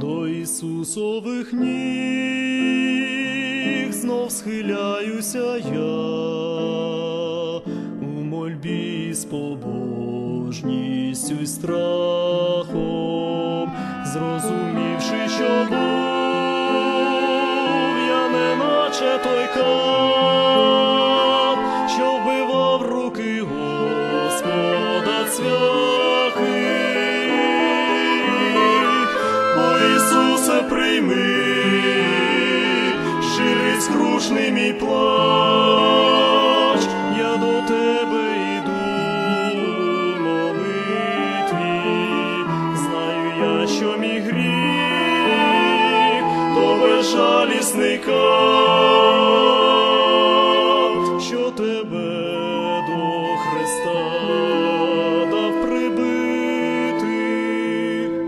До Ісусових ніг знов схиляюся я у мольбі з побожністю й страхом, зрозумівши, що був я не наче той кап, що вбивав руки Господа цвяхи. О Ісусе, прийми, щирий скрушний мій плач, кат, що тебе до Христа дав прибити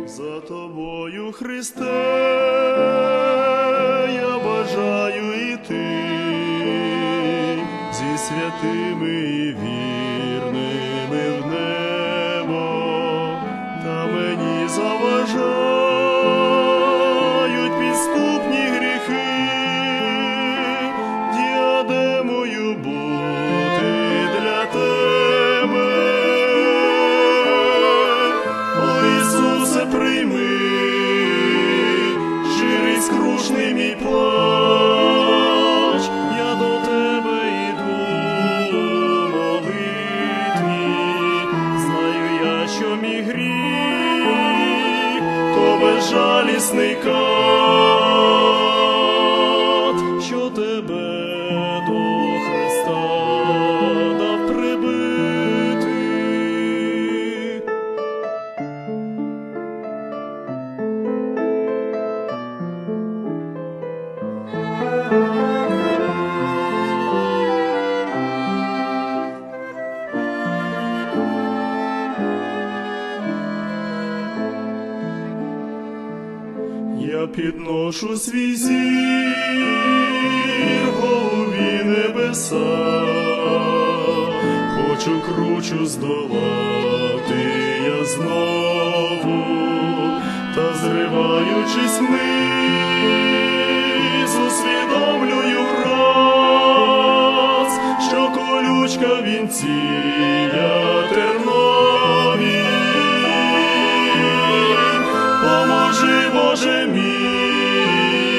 за тобою, Христе, я бажаю іти зі святими і вірними щирий мій плач, я до тебе йду молитві, знаю я, що мій гріх, то безжалісний кат, Я підношу свій зір голубі небеса, хочу кручу здолати я знову, та зриваючись вниз, усвідомлюю раз, що колючка вінція тернові. Боже мій,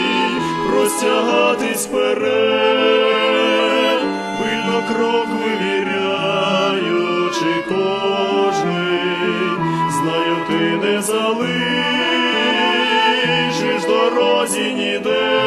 простягатись вперед, пильно крок вивіряючи кожний, знаю, ти не залишиш дорозі ніде.